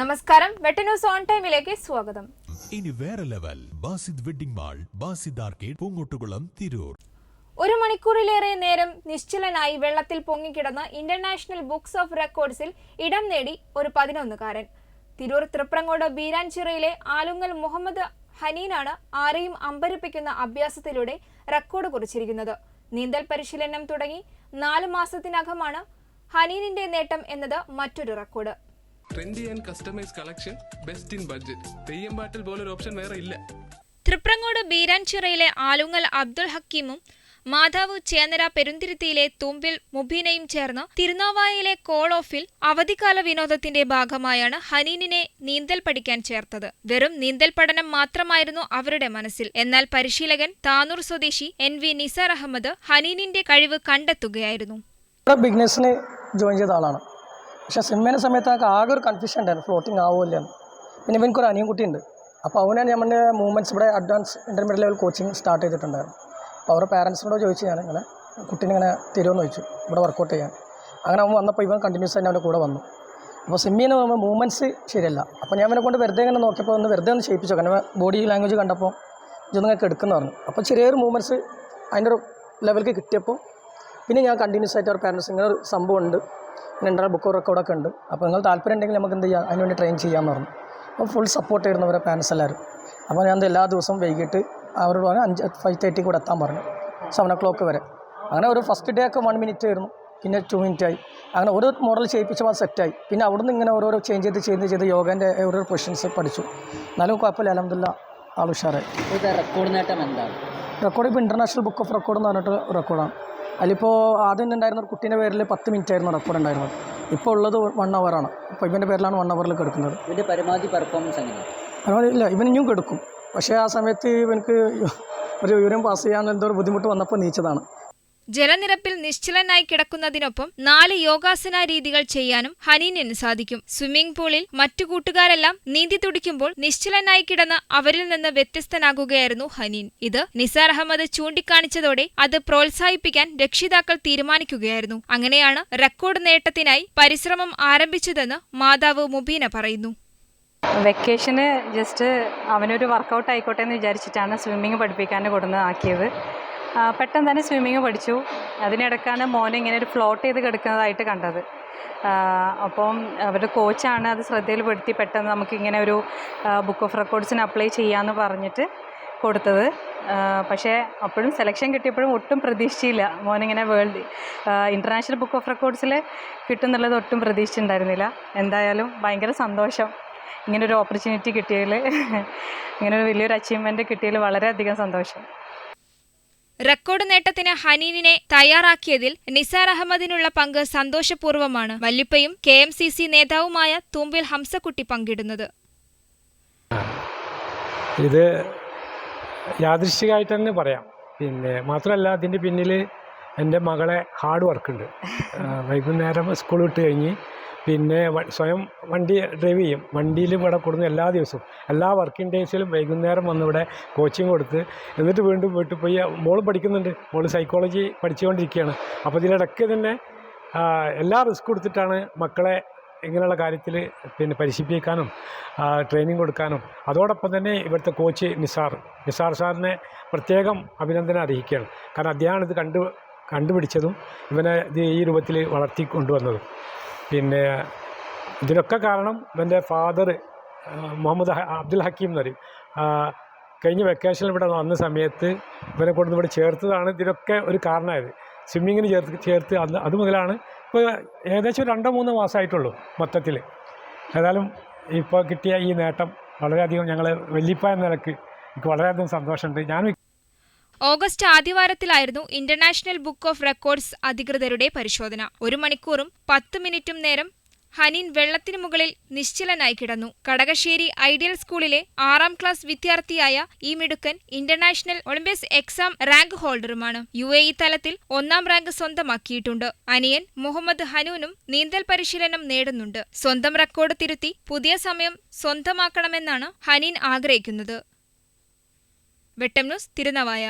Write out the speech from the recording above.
നമസ്കാരം. വെട്ടി news on ടൈമിലേക്ക് സ്വാഗതം. ഇനി വേറെ level. Basid wedding mall Basid arcade Poongottukulam Tirur. ഒരു മണിക്കൂറിലേറെ നേരം നിശ്ചലനായി വെള്ളത്തിൽ പൊങ്ങിക്കിടന്ന് ഇന്റർനാഷണൽ ബുക്സ് ഓഫ് റെക്കോർഡ്സിൽ ഇടം നേടി ഒരു പതിനൊന്നുകാരൻ. തിരൂർ തൃപ്രങ്ങോട് ബീരാൻചിറയിലെ ആലുങ്ങൽ മുഹമ്മദ് ഹനീനാണ് ആരെയും അമ്പരിപ്പിക്കുന്ന അഭ്യാസത്തിലൂടെ റെക്കോർഡ് കുറിച്ചിരിക്കുന്നത്. നീന്തൽ പരിശീലനം തുടങ്ങി നാല് മാസത്തിനകമാണ് ഹനീനിന്റെ നേട്ടം എന്നത് മറ്റൊരു record. Trendy and customise collection best in budget Theyyam പാട്ടിൽ പോലൊരു ഓപ്ഷൻ വേറെ ഇല്ല. തൃപ്രങ്ങോട് ബീരാൻചിറയിലെ ആലുങ്ങൽ അബ്ദുൾ ഹക്കീമും മാതാവ് ചേന്നര പെരുന്തിരുത്തിയിലെ തുമ്പിൽ മുബീനയും ചേർന്ന് തിരുനാവായയിലെ കോൾ ഓഫിൽ അവധിക്കാല വിനോദത്തിന്റെ ഭാഗമായാണ് ഹനീനിനെ നീന്തൽ പഠിക്കാൻ ചേർത്തത്. വെറും നീന്തൽ പഠനം മാത്രമായിരുന്നു അവരുടെ മനസ്സിൽ. എന്നാൽ പരിശീലകൻ താനൂർ സ്വദേശി എൻ വി നിസാർ അഹമ്മദ് ഹനീനിന്റെ കഴിവ് കണ്ടെത്തുകയായിരുന്നു. ബിഗ്നസിന് ജോയിൻ ചെയ്ത ആളാണ്. പക്ഷേ സിനിമേനെ സമയത്ത് നമുക്ക് ആകെ ഒരു കൺഫ്യൂഷൻ ഉണ്ടായിരുന്നു. ഫ്ലോട്ടിങ് ആവുമല്ലോ എന്ന് പിന്നെ ഇവനക്കൊരു അനിയൻ കുട്ടിയുണ്ട്. അപ്പോൾ അവനാണ് നമ്മുടെ മൂവ്മെന്റ്സ് ഇവിടെ advance intermediate level coaching start ചെയ്തിട്ടുണ്ടായിരുന്നു അപ്പോൾ അവരുടെ പാരൻസിനോട് ചോദിച്ചു ഞാൻ ഇങ്ങനെ കുട്ടീനെ ഇങ്ങനെ തരുമെന്ന് ചോദിച്ചു. ഇവിടെ വർക്കൗട്ട് ചെയ്യാൻ. അങ്ങനെ അവൻ വന്നപ്പോൾ ഇവൻ കണ്ടിന്യൂസ് തന്നെ അവന്റെ കൂടെ വന്നു. അപ്പോൾ സിമ്മിന്ന് പറയുമ്പോൾ മൂവ്മെന്റ്സ് ശരിയല്ല. അപ്പോൾ ഞാൻ അവനെ കൊണ്ട് വെറുതെ ഇങ്ങനെ നോക്കിയപ്പോൾ ഒന്ന് വെറുതെ ഒന്ന് ചെയ്യിപ്പിച്ചു കാരണം ബോഡി ലാംഗ്വേജ് കണ്ടപ്പോൾ ഇതൊന്നും ഞങ്ങൾക്ക് എടുക്കുന്ന പറഞ്ഞു. അപ്പോൾ ചെറിയൊരു മൂവ്മെന്റ്സ് അതിന്റെ ഒരു ലെവലിലേക്ക് കിട്ടിയപ്പോൾ പിന്നെ ഞാൻ കണ്ടിന്യൂസ് ആയിട്ട് അവർ പാരൻസ് ഇങ്ങനെ ഒരു സംഭവം ഉണ്ട്. എന്റെ ബുക്ക് റെക്കോർഡൊക്കെ ഉണ്ട്. അപ്പോൾ നിങ്ങൾ താല്പര്യം ഉണ്ടെങ്കിൽ നമുക്ക് എന്ത് ചെയ്യാം? അതിനുവേണ്ടി ട്രെയിൻ ചെയ്യാമെന്ന് പറഞ്ഞു. അപ്പോൾ ഫുൾ സപ്പോർട്ട് ചെയ്യുന്നവരെ പാരൻസ് എല്ലാവരും. അപ്പോൾ ഞാൻ എല്ലാ ദിവസവും വൈകിട്ട് അവരോട് പറഞ്ഞു അഞ്ച് ഫൈവ് തേർട്ടിക്ക് കൂടെ എത്താൻ പറഞ്ഞു. സെവൻ ഒ ക്ലോക്ക് വരെ. അങ്ങനെ ഒരു ഫസ്റ്റ് ഡേ ഒക്കെ വൺ മിനിറ്റ് ആയിരുന്നു. പിന്നെ ടു മിനിറ്റ് ആയി. അങ്ങനെ ഓരോ മോഡൽ ചെയ്യിപ്പിച്ചപ്പോൾ അത് സെറ്റായി പിന്നെ അവിടുന്ന് ഇങ്ങനെ ഓരോരോ ചേഞ്ച് ചെയ്ത് ചെയ്ത് ചെയ്ത് യോഗേന്റെ ഓരോ പൊസിഷൻസ് പഠിച്ചു. എന്നാലും കുഴപ്പമില്ല അലഹമില്ല ആൾ ഉഷാറായി. റെക്കോർഡ് നേട്ടം എന്താണ്? റെക്കോർഡ് ഇപ്പോൾ ഇന്റർനാഷണൽ ബുക്ക് ഓഫ് റെക്കോർഡ് എന്ന് പറഞ്ഞിട്ട് റെക്കോർഡാണ് അതിലിപ്പോൾ ആദ്യം ഉണ്ടായിരുന്ന ഒരു കുട്ടീന്റെ പേരിൽ പത്ത് മിനിറ്റ് ആയിരുന്നു റെക്കോർഡ് ഉണ്ടായിരുന്നത്. ഇപ്പോൾ ഉള്ളത് വൺ ആണ്. ഇപ്പോൾ ഇവന്റെ പേരിലാണ് വൺ അവറിൽ കിടക്കുന്നത് ഇതിന്റെ പരമാവധി പെർഫോമൻസ് എങ്ങനെയാണ് പരമാവധി ഇല്ല ഇവൻ ഇനിയും കെടുക്കും. പക്ഷേ ആ സമയത്ത് ഇവനക്ക് ഒരു വിവരം പാസ് ചെയ്യാൻ എന്തോ ഒരു ബുദ്ധിമുട്ട് വന്നപ്പോൾ നീച്ചതാണ്. ജലനിരപ്പിൽ നിശ്ചലനായി കിടക്കുന്നതിനൊപ്പം നാല് യോഗാസന രീതികൾ ചെയ്യാനും ഹനീനിന് സാധിക്കും. സ്വിമ്മിംഗ് പൂളിൽ മറ്റു കൂട്ടുകാരെല്ലാം നീന്തി തുടിക്കുമ്പോൾ നിശ്ചലനായി കിടന്ന അവരിൽ നിന്ന് വ്യത്യസ്തനാകുകയായിരുന്നു ഹനീൻ. ഇത് നിസാർ അഹമ്മദ് ചൂണ്ടിക്കാണിച്ചതോടെ അത് പ്രോത്സാഹിപ്പിക്കാൻ രക്ഷിതാക്കൾ തീരുമാനിക്കുകയായിരുന്നു. അങ്ങനെയാണ് റെക്കോർഡ് നേട്ടത്തിനായി പരിശ്രമം ആരംഭിച്ചതെന്ന് മാതാവ് മുബീന പറയുന്നു. വെക്കേഷന് ജസ്റ്റ് അവനൊരു വർക്കൗട്ട് ആയിക്കോട്ടെ എന്ന് വിചാരിച്ചിട്ടാണ് സ്വിമ്മിങ് പഠിപ്പിക്കാൻ കൊടുന്ന് ആക്കിയത്. പെട്ടെന്ന് തന്നെ സ്വിമ്മിങ് പഠിച്ചു. അതിനിടക്കാണ് മോനെ ഇങ്ങനെ ഒരു ഫ്ലോട്ട് ചെയ്ത് കിടക്കുന്നതായിട്ട് കണ്ടത്. അപ്പം അവരുടെ കോച്ചാണ് അത് ശ്രദ്ധയിൽപ്പെടുത്തി പെട്ടെന്ന് നമുക്കിങ്ങനെ ഒരു ബുക്ക് ഓഫ് റെക്കോർഡ്സിന് അപ്ലൈ ചെയ്യാമെന്ന് പറഞ്ഞിട്ട് കൊടുത്തത്. പക്ഷേ അപ്പോഴും സെലക്ഷൻ കിട്ടിയപ്പോഴും ഒട്ടും പ്രതീക്ഷിച്ചില്ല. മോനിങ്ങനെ വേൾഡ് ഇന്റർനാഷണൽ ബുക്ക് ഓഫ് റെക്കോർഡ്സിൽ കിട്ടുന്നുള്ളത് ഒട്ടും പ്രതീക്ഷിച്ചിട്ടുണ്ടായിരുന്നില്ല. എന്തായാലും ഭയങ്കര സന്തോഷം. ഇങ്ങനൊരു ഓപ്പർച്യൂണിറ്റി കിട്ടിയതിൽ ഇങ്ങനൊരു വലിയൊരു അച്ചീവ്മെന്റ് കിട്ടിയതിൽ വളരെയധികം സന്തോഷം. റെക്കോർഡ് നേട്ടത്തിന് ഹനീനിനെ തയ്യാറാക്കിയതിൽ നിസാർ അഹമ്മദിനുള്ള പങ്ക് സന്തോഷപൂർവമാണ് വല്ലിപ്പയും കെ എം സി സി നേതാവുമായ തൂമ്പിൽ ഹംസക്കുട്ടി പങ്കിടുന്നത്. ഇത് യാദൃശികമായിട്ട് തന്നെ പറയാം. പിന്നെ മാത്രമല്ല അതിന്റെ പിന്നിൽ എന്റെ മകളെ ഹാർഡ് വർക്ക് ഉണ്ട്. വൈകുന്നേരം സ്കൂൾ വിട്ട് കഴിഞ്ഞ് പിന്നെ സ്വയം വണ്ടി ഡ്രൈവ് ചെയ്യും. വണ്ടിയിൽ ഇവിടെ കൊടുന്ന് എല്ലാ ദിവസവും. എല്ലാ വർക്കിംഗ് ഡേയ്സിലും വൈകുന്നേരം വന്ന് ഇവിടെ കോച്ചിങ് കൊടുത്ത് എന്നിട്ട് വീണ്ടും വീട്ടിൽ പോയി മോൾ പഠിക്കുന്നുണ്ട്. മോൾ സൈക്കോളജി പഠിച്ചുകൊണ്ടിരിക്കുകയാണ്. അപ്പോൾ ഇതിലിടയ്ക്ക് തന്നെ എല്ലാ റിസ്ക് കൊടുത്തിട്ടാണ് മക്കളെ ഇങ്ങനെയുള്ള കാര്യത്തിൽ പിന്നെ പരിശീലിപ്പിക്കാനും ട്രെയിനിങ് കൊടുക്കാനും. അതോടൊപ്പം തന്നെ ഇവിടുത്തെ കോച്ച് നിസാർ. നിസാർ സാറിനെ പ്രത്യേകം അഭിനന്ദനം അറിയിക്കുകയാണ്. കാരണം അദ്ദേഹമാണ് ഇത് കണ്ടു കണ്ടുപിടിച്ചതും ഇവനെ ഇത് ഈ രൂപത്തിൽ വളർത്തി കൊണ്ടുവന്നതും. പിന്നെ ഇതിനൊക്കെ കാരണം ഇവന്റെ ഫാദർ മുഹമ്മദ് അബ്ദുൽ ഹക്കീം എന്ന് പറയും. കഴിഞ്ഞ വെക്കേഷനിൽ ഇവിടെ വന്ന സമയത്ത് ഇവനെ കൊണ്ടു ഇവിടെ ചേർത്തതാണ് ഇതിനൊക്കെ ഒരു കാരണമായത്. സ്വിമ്മിങ്ങിന് ചേർത്ത് ചേർത്ത് അന്ന് അത് മുതലാണ് ഇപ്പോൾ ഏകദേശം രണ്ടോ മൂന്നോ മാസമായിട്ടുള്ളൂ മൊത്തത്തിൽ. ഏതായാലും ഇപ്പോൾ കിട്ടിയ ഈ നേട്ടം വളരെയധികം ഞങ്ങൾ വല്യപ്പ എന്ന നിലയ്ക്ക് എനിക്ക് വളരെയധികം സന്തോഷമുണ്ട്. ഞാൻ ഓഗസ്റ്റ് ആദ്യവാരത്തിലായിരുന്നു ഇന്റർനാഷണൽ ബുക്ക് ഓഫ് റെക്കോർഡ്സ് അധികൃതരുടെ പരിശോധന. ഒരു മണിക്കൂറും പത്ത് മിനിറ്റും നേരം ഹനിൻ വെള്ളത്തിനു മുകളിൽ നിശ്ചലനായി കിടന്നു. കടകശ്ശേരി ഐഡിയൽ സ്കൂളിലെ ആറാം ക്ലാസ് വിദ്യാർത്ഥിയായ ഈ മിടുക്കൻ ഇന്റർനാഷണൽ ഒളിമ്പിക്സ് എക്സാം റാങ്ക് ഹോൾഡറുമാണ്. യു എ ഇ തലത്തിൽ ഒന്നാം റാങ്ക് സ്വന്തമാക്കിയിട്ടുണ്ട്. അനിയൻ മുഹമ്മദ് ഹനൂനും നീന്തൽ പരിശീലനം നേടുന്നുണ്ട്. സ്വന്തം റെക്കോർഡ് തിരുത്തി പുതിയ സമയം സ്വന്തമാക്കണമെന്നാണ് ഹനീൻ ആഗ്രഹിക്കുന്നത്. വെട്ടം ന്യൂസ് തിരുനവായ